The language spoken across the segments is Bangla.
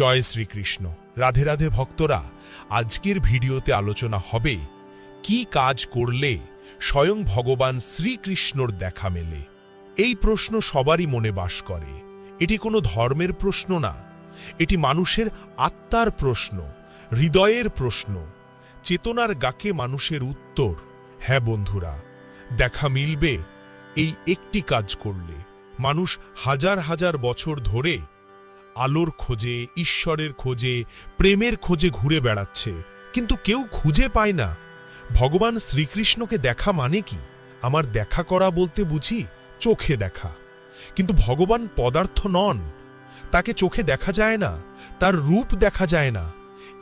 জয় শ্রীকৃষ্ণ। রাধে রাধে ভক্তরা, আজকের ভিডিওতে আলোচনা হবে, কি কাজ করলে স্বয়ং ভগবান শ্রীকৃষ্ণর দেখা মেলে? এই প্রশ্ন সবারই মনে বাস করে। এটি কোনো ধর্মের প্রশ্ন না, এটি মানুষের আত্মার প্রশ্ন, হৃদয়ের প্রশ্ন। চেতনার গাকে মানুষের উত্তর হ্যাঁ বন্ধুরা, দেখা মিলবে এই একটি কাজ করলে। মানুষ হাজার হাজার বছর ধরে আলোর খোঁজে, ঈশ্বরের খোঁজে, প্রেমের খোঁজে ঘুরে বেড়াচ্ছে। কিন্তু কেউ খুঁজে পায় না। ভগবান শ্রীকৃষ্ণকে দেখা মানে কি? আমার দেখা করা বলতে বুঝি চোখে দেখা। কিন্তু ভগবান পদার্থ নন। তাকে চোখে দেখা যায় না, তার রূপ দেখা যায় না।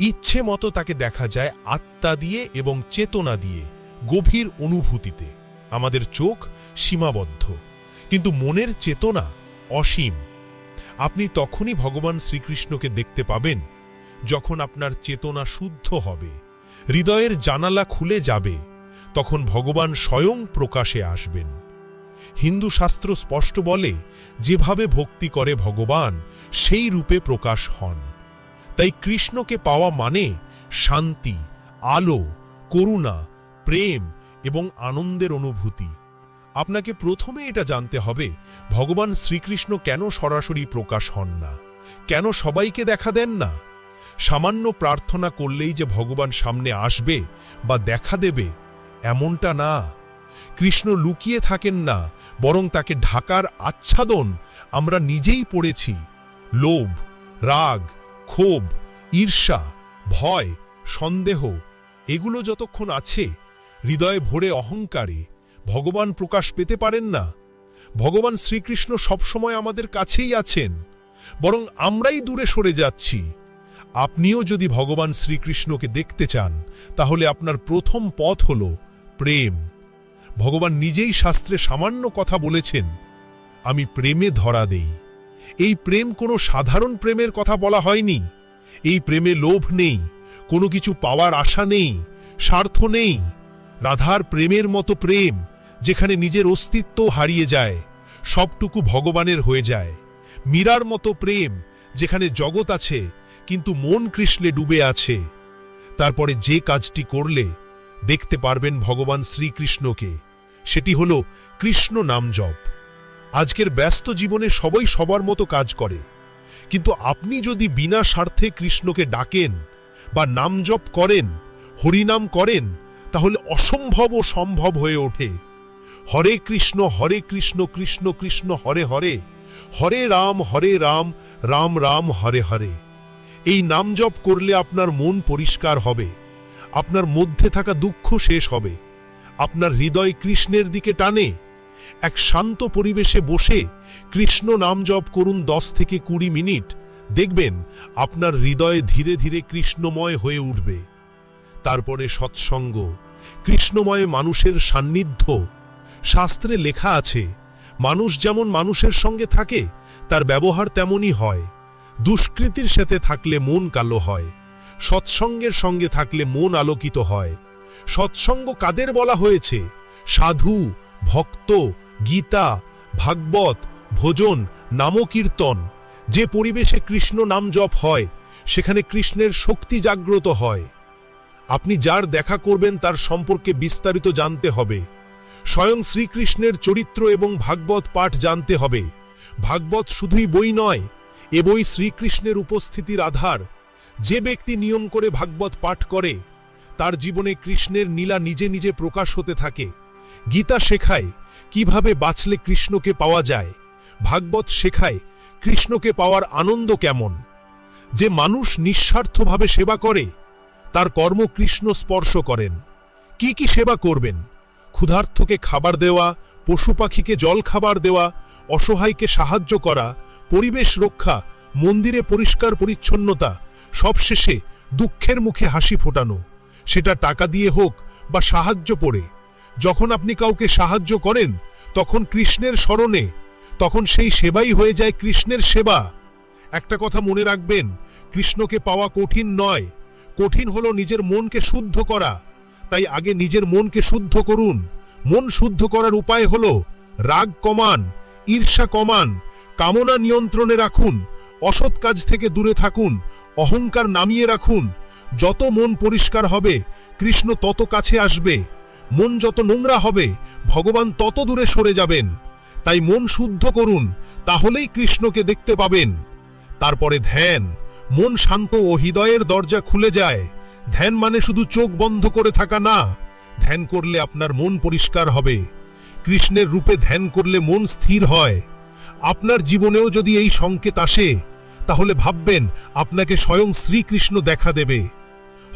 ইচ্ছে মতো তাকে দেখা যায় আত্মা দিয়ে এবং চেতনা দিয়ে, গভীর অনুভূতিতে। আমাদের চোখ সীমাবদ্ধ। কিন্তু মনের চেতনা অসীম। আপনি তখনই ভগবান শ্রীকৃষ্ণকে দেখতে পাবেন, যখন আপনার চেতনা শুদ্ধ হবে, হৃদয়ের জানালা খুলে যাবে, তখন ভগবান স্বয়ং প্রকাশে আসবেন। হিন্দু শাস্ত্র স্পষ্ট বলে, যেভাবে ভক্তি করে ভগবান, সেই রূপে প্রকাশ হন। তাই কৃষ্ণকে পাওয়া মানে শান্তি, আলো, করুণা, প্রেম এবং আনন্দের অনুভূতি। আপনাকে প্রথমে এটা জানতে হবে, ভগবান শ্রীকৃষ্ণ কেন সরাসরি প্রকাশ হন না? কেন সবাইকে দেখা দেন না? সামান্য প্রার্থনা করলেই যে ভগবান সামনে আসবে বা দেখা দেবে, এমনটা না। কৃষ্ণ লুকিয়ে থাকেন না, বরং তাকে ঢাকার আচ্ছাদন আমরা নিজেই পড়েছি। লোভ, রাগ, ক্ষোভ, ঈর্ষা, ভয়, সন্দেহ, এগুলো যতক্ষণ আছে, হৃদয়ে ভরে অহংকারে। ভগবান প্রকাশ পেতে পারেন না। ভগবান শ্রীকৃষ্ণ সবসময় আমাদের কাছেই আছেন, বরং আমরাই দূরে সরে যাচ্ছি। আপনিও যদি ভগবান শ্রীকৃষ্ণকে দেখতে চান, তাহলে আপনার প্রথম পথ হল প্রেম। ভগবান নিজেই শাস্ত্রে সামান্য কথা বলেছেন, আমি প্রেমে ধরা দেই। এই প্রেম কোনো সাধারণ প্রেমের কথা বলা হয়নি। এই প্রেমে লোভ নেই, কোনো কিছু পাওয়ার আশা নেই, স্বার্থ নেই। রাধার প্রেমের মতো প্রেম যেখানে নিজের অস্তিত্ব হারিয়ে যায়, সবটুকু ভগবানের হয়ে যায়। মীরার মতো প্রেম যেখানে জগৎ আছে, কিন্তু মন কৃষ্ণে ডুবে আছে। তারপরে যে কাজটি করলে, দেখতে পারবেন ভগবান শ্রীকৃষ্ণকে। সেটি হল কৃষ্ণ নাম জপ। আজকের ব্যস্ত জীবনে সবাই সবার মতো কাজ করে। কিন্তু আপনি যদি বিনা স্বার্থে কৃষ্ণকে ডাকেন বা নাম জপ করেন, হরিনাম করেন, তাহলে অসম্ভব ও সম্ভব হয়ে ওঠে। হরে কৃষ্ণ হরে কৃষ্ণ কৃষ্ণ কৃষ্ণ, হরে হরে। হরে রাম হরে রাম রাম রাম, হরে হরে। এই নাম জপ করলে আপনার মন পরিষ্কার হবে। আপনার মধ্যে থাকা দুঃখ শেষ হবে। আপনার হৃদয় কৃষ্ণের দিকে টানে। এক শান্ত পরিবেশে বসে কৃষ্ণ নাম জপ করুন দশ থেকে কুড়ি মিনিট। দেখবেন আপনার হৃদয়ে ধীরে ধীরে কৃষ্ণময় হয়ে উঠবে। তারপরে সৎসঙ্গ। কৃষ্ণময় মানুষের সান্নিধ্য। শাস্ত্রে লেখা আছে, মানুষ যেমন মানুষের সঙ্গে থাকে, তার ব্যবহার তেমনই হয়। দুষ্কৃতির সাথে থাকলে মন কালো হয়, সৎসঙ্গের সঙ্গে থাকলে মন আলোকিত হয়। সৎসঙ্গ কাদের বলা হয়েছে? সাধু, ভক্ত, গীতা, ভাগবত, ভোজন, নামকীর্তন। যে পরিবেশে কৃষ্ণ নাম জপ হয়, সেখানে কৃষ্ণের শক্তি জাগ্রত হয়। আপনি যার দেখা করবেন তার সম্পর্কে বিস্তারিত জানতে হবে। স্বয়ং শ্রীকৃষ্ণের চরিত্র এবং ভাগবত পাঠ জানতে হবে। ভাগবত শুধুই বই নয়, এ বই শ্রীকৃষ্ণের উপস্থিতির আধার। যে ব্যক্তি নিয়ম করে ভাগবত পাঠ করে, তার জীবনে কৃষ্ণের নীলা নিজে নিজে প্রকাশ হতে থাকে। গীতা শেখায় কীভাবে বাঁচলে কৃষ্ণকে পাওয়া যায়। ভাগবত শেখায় কৃষ্ণকে পাওয়ার আনন্দ কেমন। যে মানুষ নিঃস্বার্থভাবে সেবা করে, তার কর্ম কৃষ্ণ স্পর্শ করেন। কি কি সেবা করবেন? ক্ষুধার্থকে খাবার দেওয়া পশু পাখিকে জল খাবার দেওয়া, অসহায়কে সাহায্য করা, পরিবেশ রক্ষা, মন্দিরে পরিষ্কার পরিচ্ছন্নতা, সবশেষে দুঃখের মুখে হাসি ফোটানো। সেটা টাকা দিয়ে হোক বা সাহায্য পড়ে। যখন আপনি কাউকে সাহায্য করেন, তখন কৃষ্ণের স্মরণে, তখন সেই সেবাই হয়ে যায় কৃষ্ণের সেবা। একটা কথা মনে রাখবেন, কৃষ্ণকে পাওয়া কঠিন নয়। কঠিন হলো নিজের মনকে শুদ্ধ করা। তাই আগে নিজের মনকে শুদ্ধ করুন। মন শুদ্ধ করার উপায় হল রাগ কমান, ঈর্ষা কমান, কামনা নিয়ন্ত্রণে রাখুন, অসৎ কাজ থেকে দূরে থাকুন, অহংকার নামিয়ে রাখুন। যত মন পরিষ্কার হবে, কৃষ্ণ তত কাছে আসবে। মন যত নোংরা হবে, ভগবান তত দূরে সরে যাবেন। তাই মন শুদ্ধ করুন, তাহলেই কৃষ্ণকে দেখতে পাবেন। তারপরে ধ্যান। মন শান্ত ও হৃদয়ের দরজা খুলে যায়। ধ্যান মানে শুধু চোখ বন্ধ করে থাকা না, ধ্যান করলে আপনার মন পরিষ্কার হবে। কৃষ্ণের রূপে ধ্যান করলে মন স্থির হয়। আপনার জীবনেও যদি এই সংকেত আসে, তাহলে ভাববেন আপনাকে স্বয়ং শ্রীকৃষ্ণ দেখা দেবে।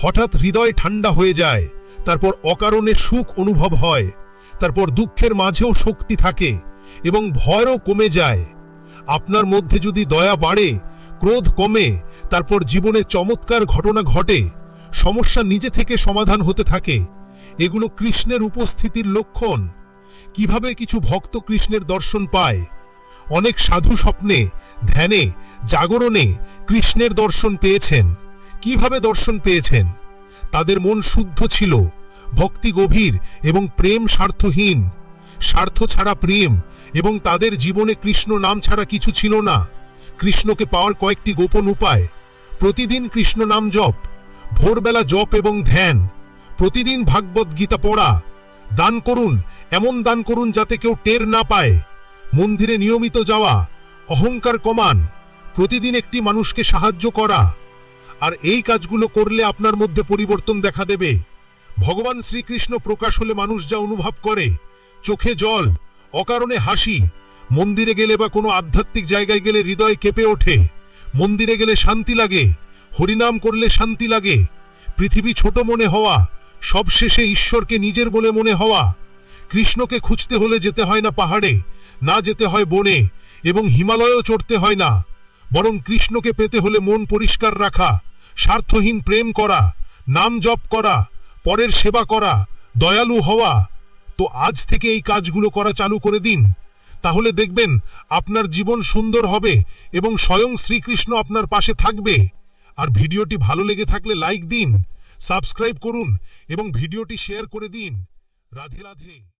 হঠাৎ হৃদয় ঠান্ডা হয়ে যায়, তারপর অকারণে সুখ অনুভব হয়, তারপর দুঃখের মাঝেও শক্তি থাকে এবং ভয়ও কমে যায়। আপনার মধ্যে যদি দয়া বাড়ে, ক্রোধ কমে, তারপর জীবনে চমৎকার ঘটনা ঘটে সমস্যা নিজে থেকে সমাধান হতে থাকে। এগুলো কৃষ্ণের উপস্থিতির লক্ষণ। কীভাবে কিছু ভক্ত কৃষ্ণের দর্শন পায়? অনেক সাধু স্বপ্নে, ধ্যানে, জাগরণে কৃষ্ণের দর্শন পেয়েছেন। কীভাবে দর্শন পেয়েছেন? তাদের মন শুদ্ধ ছিল, ভক্তি গভীর এবং প্রেম স্বার্থহীন। স্বার্থ ছাড়া প্রেম এবং তাদের জীবনে কৃষ্ণ নাম ছাড়া কিছু ছিল না। কৃষ্ণকে পাওয়ার কয়েকটি গোপন উপায়। প্রতিদিন কৃষ্ণ নাম জপ ভোরবেলা জপ এবং ধ্যান। প্রতিদিন ভাগবত গীতা পড়া। দান করুন, এমন দান করুন যাতে কেউ টের না পায়। মন্দিরে নিয়মিত যাওয়া, অহংকার কমান, প্রতিদিন একটি মানুষকে সাহায্য করা। আর এই কাজগুলো করলে আপনার মধ্যে পরিবর্তন দেখা দেবে। ভগবান শ্রীকৃষ্ণ প্রকাশ হলে মানুষ যা অনুভব করে, চোখে জল, অকারণে হাসি, মন্দিরে গেলে বা কোনো আধ্যাত্মিক জায়গায় গেলে হৃদয় কেঁপে ওঠে, মন্দিরে গেলে শান্তি লাগে হরিনাম করলে শান্তি লাগে। পৃথিবী ছোট মনে হওয়া, সবশেষে ঈশ্বরকে নিজের বলে মনে হওয়া। কৃষ্ণকে খুঁজতে হলে যেতে হয় না পাহাড়ে, না যেতে হয় বনে, এবং হিমালয়ও চড়তে হয় না। বরং কৃষ্ণকে পেতে হলে মন পরিষ্কার রাখা, স্বার্থহীন প্রেম করা, নাম জপ করা, পরের সেবা করা, দয়ালু হওয়া। তো আজ থেকে এই কাজগুলো করা চালু করে দিন। তাহলে দেখবেন, আপনার জীবন সুন্দর হবে এবং স্বয়ং শ্রীকৃষ্ণ আপনার পাশে থাকবে। আর ভিডিওটি ভালো লেগে থাকলে লাইক দিন, সাবস্ক্রাইব করুন এবং ভিডিওটি শেয়ার করে দিন। রাধে রাধে।